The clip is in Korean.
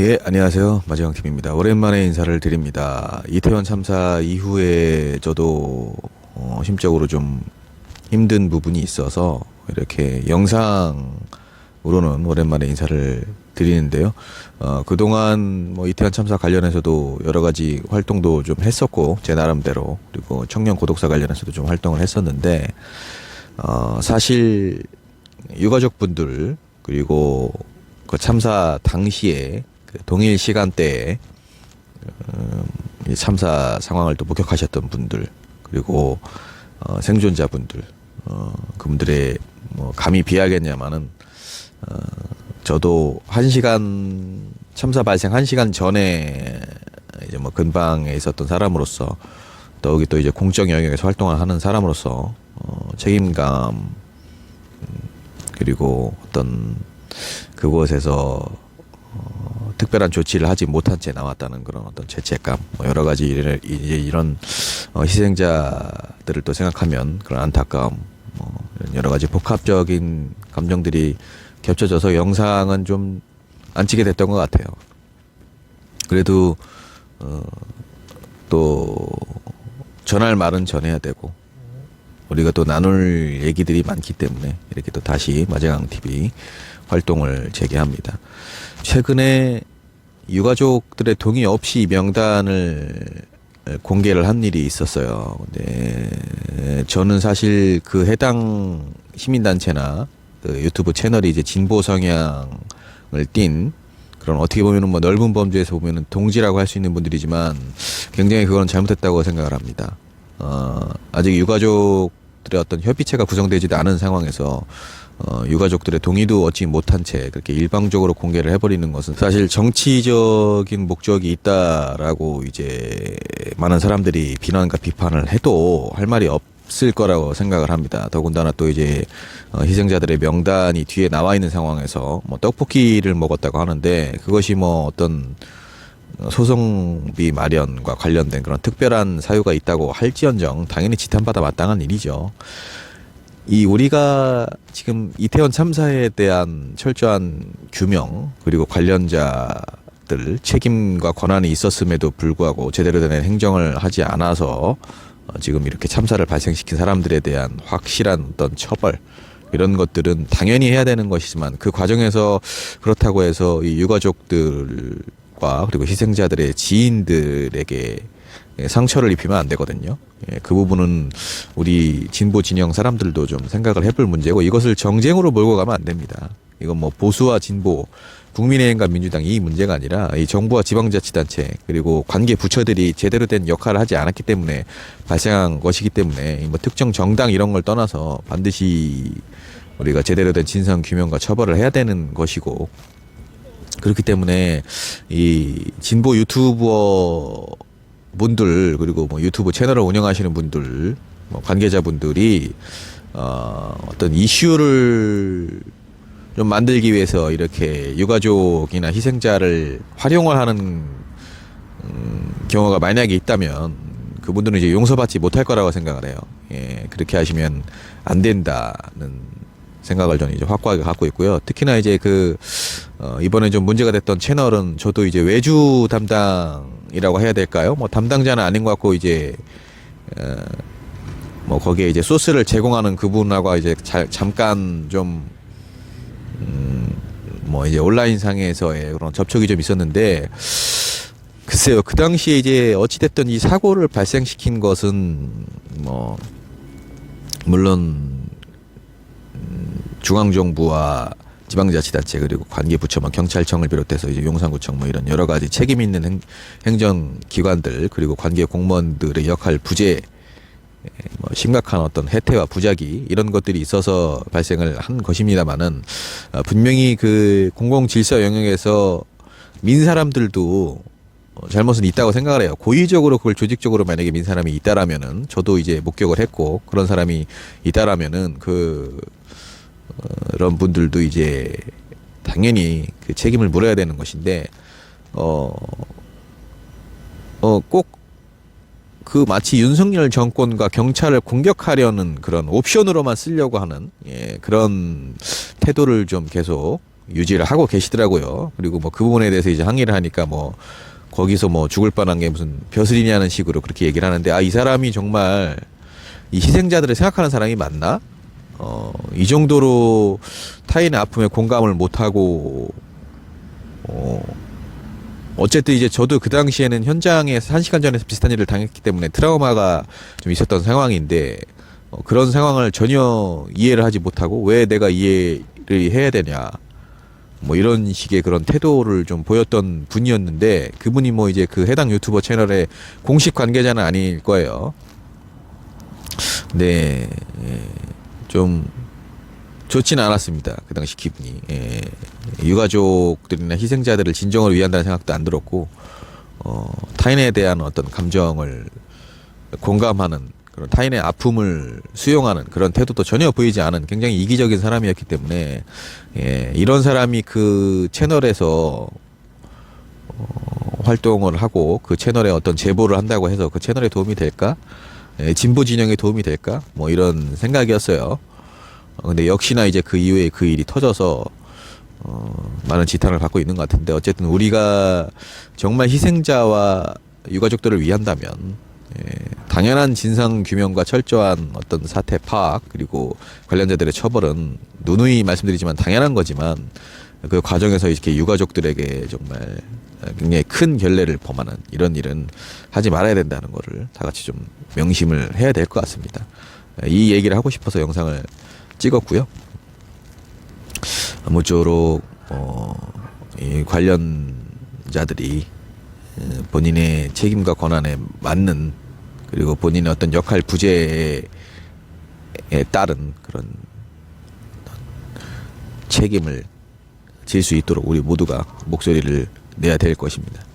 예, 안녕하세요. 마지막 팀입니다. 오랜만에 인사를 드립니다. 이태원 참사 이후에 저도 어, 심적으로 좀 힘든 부분이 있어서 이렇게 영상으로는 오랜만에 인사를 드리는데요. 어, 그동안 뭐 이태원 참사 관련해서도 여러 가지 활동도 좀 했었고, 제 나름대로, 그리고 청년 고독사 관련해서도 좀 활동을 했었는데, 어, 사실 유가족 분들, 그리고 그 참사 당시에 그 동일 시간대에 음, 이 참사 상황을 또 목격하셨던 분들 그리고 어, 생존자분들 어, 그분들의 뭐 감히 비하겠냐마는 어, 저도 한 시간 참사 발생 한 시간 전에 이제 뭐 근방에 있었던 사람으로서 더욱이 또 이제 공적 영역에서 활동을 하는 사람으로서 어, 책임감 음, 그리고 어떤 그곳에서 어, 특별한 조치를 하지 못한 채 나왔다는 그런 어떤 죄책감, 뭐 여러 가지 이런, 이제 이런 어, 희생자들을 또 생각하면 그런 안타까움, 뭐 여러 가지 복합적인 감정들이 겹쳐져서 영상은 좀 안 찍게 됐던 것 같아요. 그래도 어, 또 전할 말은 전해야 되고 우리가 또 나눌 얘기들이 많기 때문에 이렇게 또 다시 마제강 TV 활동을 재개합니다. 최근에 유가족들의 동의 없이 이 명단을 공개를 한 일이 있었어요. 근데 저는 사실 그 해당 시민단체나 그 유튜브 채널이 이제 진보 성향을 띤 그런 어떻게 보면은 뭐 넓은 범주에서 보면은 동지라고 할 수 있는 분들이지만 굉장히 그건 잘못했다고 생각을 합니다. 어, 아직 유가족 들의 어떤 협의체가 구성되지도 않은 상황에서 어, 유가족들의 동의도 얻지 못한 채 그렇게 일방적으로 공개를 해버리는 것은 사실 정치적인 목적이 있다라고 이제 많은 사람들이 비난과 비판을 해도 할 말이 없을 거라고 생각을 합니다. 더군다나 또 이제 어, 희생자들의 명단이 뒤에 나와 있는 상황에서 뭐 떡볶이를 먹었다고 하는데 그것이 뭐 어떤 소송비 마련과 관련된 그런 특별한 사유가 있다고 할지언정 당연히 지탄받아 마땅한 일이죠. 이 우리가 지금 이태원 참사에 대한 철저한 규명 그리고 관련자들 책임과 권한이 있었음에도 불구하고 제대로 된 행정을 하지 않아서 어, 지금 이렇게 참사를 발생시킨 사람들에 대한 확실한 어떤 처벌 이런 것들은 당연히 해야 되는 것이지만 그 과정에서 그렇다고 해서 이 유가족들 과 그리고 희생자들의 지인들에게 예, 상처를 입히면 안 되거든요. 예, 그 부분은 우리 진보 진영 사람들도 좀 생각을 해볼 문제고 이것을 정쟁으로 몰고 가면 안 됩니다. 이건 뭐 보수와 진보, 국민의힘과 민주당 이 문제가 아니라 이 정부와 지방자치단체 그리고 관계 부처들이 제대로 된 역할을 하지 않았기 때문에 발생한 것이기 때문에 뭐 특정 정당 이런 걸 떠나서 반드시 우리가 제대로 된 진상 규명과 처벌을 해야 되는 것이고 그렇기 때문에 이 진보 유튜버 분들 그리고 뭐 유튜브 채널을 운영하시는 분들 뭐 관계자분들이 어 어떤 이슈를 좀 만들기 위해서 이렇게 유가족이나 희생자를 활용을 하는 음, 경우가 만약에 있다면 그분들은 이제 용서받지 못할 거라고 생각을 해요. 예, 그렇게 하시면 안 된다는 생각을 저는 이제 확고하게 갖고 있고요. 특히나 이제 그 어, 이번에 좀 문제가 됐던 채널은 저도 이제 외주 담당이라고 해야 될까요? 뭐 담당자는 아닌 것 같고 이제 어, 뭐 거기에 이제 소스를 제공하는 그분하고 이제 자, 잠깐 좀 음, 뭐 이제 온라인 상에서의 그런 접촉이 좀 있었는데 글쎄요 그 당시에 이제 어찌 됐든 이 사고를 발생시킨 것은 뭐 물론 음, 중앙정부와 지방자치단체 그리고 관계 부처 뭐 경찰청을 비롯해서 이제 용산구청 뭐 이런 여러 가지 책임 있는 행, 행정기관들 그리고 관계 공무원들의 역할 부재 예, 뭐 심각한 어떤 해태와 부작위 이런 것들이 있어서 발생을 한 것입니다만은 어, 분명히 그 공공 질서 영역에서 민 사람들도 어, 잘못은 있다고 생각을 해요. 고의적으로 그걸 조직적으로 만약에 민 사람이 있다라면은 저도 이제 목격을 했고 그런 사람이 있다라면은 그 어, 그런 분들도 이제 당연히 그 책임을 물어야 되는 것인데 어 어 꼭 그 마치 윤석열 정권과 경찰을 공격하려는 그런 옵션으로만 쓰려고 하는 예, 그런 태도를 좀 계속 유지를 하고 계시더라고요. 그리고 뭐 그 부분에 대해서 이제 항의를 하니까 뭐 거기서 뭐 죽을 뻔한 게 무슨 벼슬이냐는 식으로 그렇게 얘기를 하는데 아 이 사람이 정말 이 희생자들을 생각하는 사람이 맞나? 어, 이 정도로 타인의 아픔에 공감을 못하고 어, 어쨌든 이제 저도 그 당시에는 현장에서 한 시간 전에 비슷한 일을 당했기 때문에 트라우마가 좀 있었던 상황인데 어, 그런 상황을 전혀 이해를 하지 못하고 왜 내가 이해를 해야 되냐 뭐 이런 식의 그런 태도를 좀 보였던 분이었는데 그분이 뭐 이제 그 해당 유튜버 채널의 공식 관계자는 아닐 거예요. 네, 예, 좀 좋지는 않았습니다. 그 당시 기분이. 예, 유가족들이나 희생자들을 진정으로 위한다는 생각도 안 들었고, 어, 타인에 대한 어떤 감정을 공감하는 그런 타인의 아픔을 수용하는 그런 태도도 전혀 보이지 않은 굉장히 이기적인 사람이었기 때문에 예, 이런 사람이 그 채널에서 어, 활동을 하고 그 채널에 어떤 제보를 한다고 해서 그 채널에 도움이 될까? 예, 진보 진영에 도움이 될까? 뭐 이런 생각이었어요. 어, 근데 역시나 이제 그 이후에 그 일이 터져서 어, 많은 지탄을 받고 있는 것 같은데 어쨌든 우리가 정말 희생자와 유가족들을 위한다면 예, 당연한 진상 규명과 철저한 어떤 사태 파악 그리고 관련자들의 처벌은 누누이 말씀드리지만 당연한 거지만 그 과정에서 이렇게 유가족들에게 정말 굉장히 큰 결례를 범하는 이런 일은 하지 말아야 된다는 거를 다 같이 좀 명심을 해야 될 것 같습니다. 이 얘기를 하고 싶어서 영상을 찍었고요. 아무쪼록 어, 이 관련자들이 에, 본인의 책임과 권한에 맞는 그리고 본인의 어떤 역할 부재에 따른 그런 책임을 질 수 있도록 우리 모두가 목소리를 내야 될 것입니다.